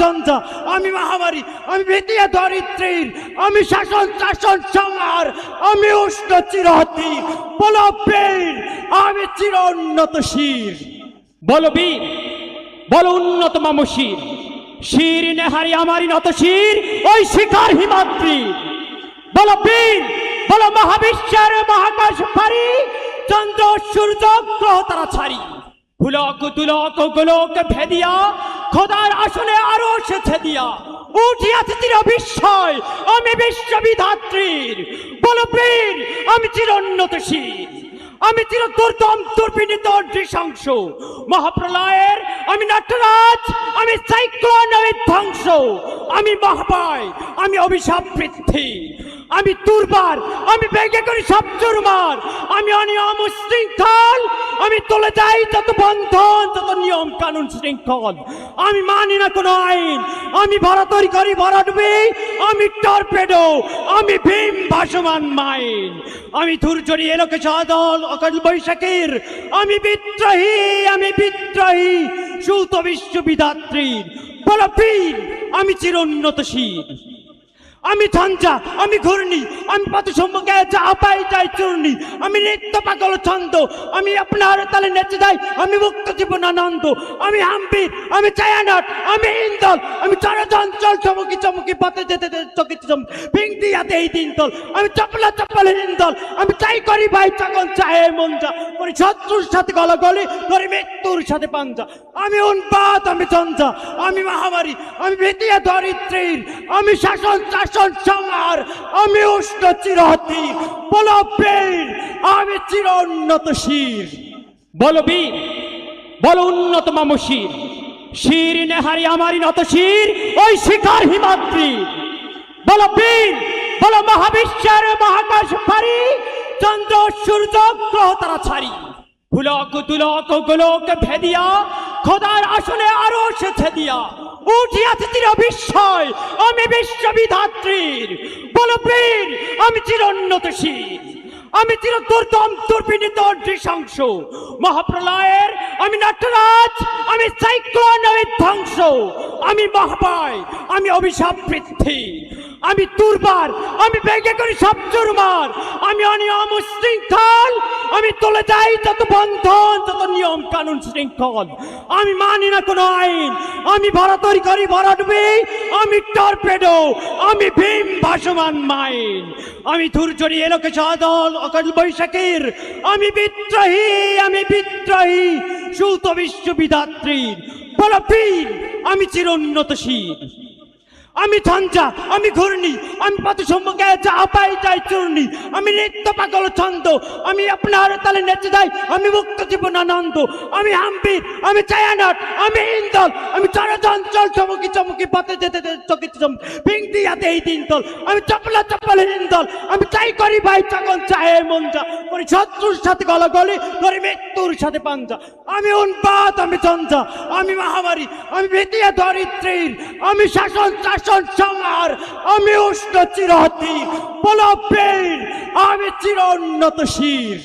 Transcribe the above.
ঝঞ্ঝা আমি মহামারী, আমি ভীতিয়া দরিদ্রীর, আমি শাসন শাসন সংহার, আমি উষ্ণ চিরহতি বলো বীর, আমি চির উন্নত শির। বলো বীর, বলো উন্নত মামশির শির। নেহারি আমারই নত শির, ওই শিকার হিমাদ্রি। বলো বীর, বলো মহাবিশ্বের মহাকাশ পারি চন্দ্র, সূর্য, গ্রহ তারা ছাড়ি। ফুলক তুলক গোলক, ভেদিয়া খোদার আসনে আরও সেছে দিয়া উঠিয়াছে চির বিস্ময়, আমি বিশ্ববিধাত্রীর। বলো বীর, আমি চিরোন্নত শির আমি চির দুর্দম দুর্বিনীত নৃশংস। মহাপ্রলয়ের, আমি নাট্যরাজ আমি সাইক্লোন, আমি ধ্বংস। আমি মহাপায় আমি অভিশাপ বৃদ্ধি। আমি দুর্বার, আমি বেগে করি সব চুরমার। আমি অনিয়ম শৃঙ্খল আমি তুলে যাই যত বন্ধন, যত নিয়ম কানুন শৃঙ্খল। আমি মানি না কোনো আইন, আমি ভরাতরি করি ভরাডুবি আমি টর্পেডো, আমি ভীম ভাসমান মাইন। আমি ধূর্যরি এলোকে সাদল, অকাল বৈশাখীর। আমি বিদ্রোহী আমি বিদ্রোহী, সুত বিশ্ববিধাত্রীর বলো বীর আমি চিরোন্নতশীল। আমি ঝঞ্ঝা, আমি ঘূর্ণি, আমি পথ সম্মুখে যা পাই যাই চূর্ণি। আমি নৃত্য পাগল ছন্দ, আমি আপনার তালে নেচে যাই, আমি মুক্ত জীবন আনন্দ। আমি হাম্পি, আমি ছায়ানট, আমি ইন্দল, আমি চরচঞ্চল চমকি চমকি পথে যেতে চকিত চমক। হাতে এই তিন তল আমি চপলা চপল ইন্দল আমি চাই করি ভাই চাকন চাহে মন যা করি শত্রুর সাথে গলা গলি করি মৃত্যুর সাথে পাঞ্জা। আমি উন্পাত আমি ঝঞ্ঝা, আমি মহামারী, আমি ভীতিয়া দরিদ্রীর, আমি শাসন শাসন সংহার আমি উষ্ণ চিরহতি, বলো বীর, আমি চির উন্নত শির। বলো বীর, বলো উন্নত মামশির শির। নেহারি আমারই নত শির, ওই শিকার হিমাদ্রি। বলো বীর, বলো মহাবিশ্বের মহাকাশ পারি চন্দ্র, সূর্য, গ্রহ তারা ছাড়ি। ফুলক তুলক গোলক ভেদিয়া, খোদার আসনে আরও সেছে দিয়া উঠিয়াছে চির বিস্ময় আমি বিশ্ববিধাত্রীর। বলো বীর, আমি চিরোন্নত শির আমি চির দুর্দম দুর্বিনীত নৃশংস। মহাপ্রলয়ের, আমি নাট্যরাজ আমি সাইক্লোন, আমি ধ্বংস। আমি মহাপায়, আমি অভিশাপ বৃদ্ধি। আমি দুর্বার, আমি বেগে করি সব চুরমার। আমি অনিয়ম শৃঙ্খল আমি তুলে যাই যত বন্ধন, যত নিয়ম কানুন শৃঙ্খল। আমি মানি না কোনো আইন। আমি ভরাতরি করি ভরাডুবি আমি টর্পেডো। আমি ভীম ভাসমান মাইন। আমি ধূর্যরি এলোকে সাদল অকাল বৈশাখীর। আমি বিদ্রোহী আমি বিদ্রোহী। সুত বিশ্ববিধাত্রীর বলো আমি চিরোন্নতশীল। আমি ঝঞ্ঝা, আমি ঘূর্ণি, আমি পথ সম্মুখে যা পাই যাই চূর্ণি। আমি নৃত্য পাগল ছন্দ, আমি আপনার তালে নেচে যাই, আমি মুক্ত জীবন আনন্দ। আমি হাম্পি আমি ছায়ানট, আমি ইন্দল, আমি চরচঞ্চল চমকি চমকি পথে যেতে চকিত চমক ভিংতি হাতে এই তিন তল আমি চপলা চপল ইন্দল, আমি চাই করি ভাই চাকন চাহে মন যা করি শত্রুর সাথে গলা গলি করি মৃত্যুর সাথে পাঞ্জা। আমি উন্পাত আমি ঝঞ্ঝা, আমি মহামারী, আমি ভীতিয়া দরিদ্রীর, আমি শাসন শাসন সংহার আমি উষ্ণ চিরহতি বলো বীর আমি চির উন্নত শির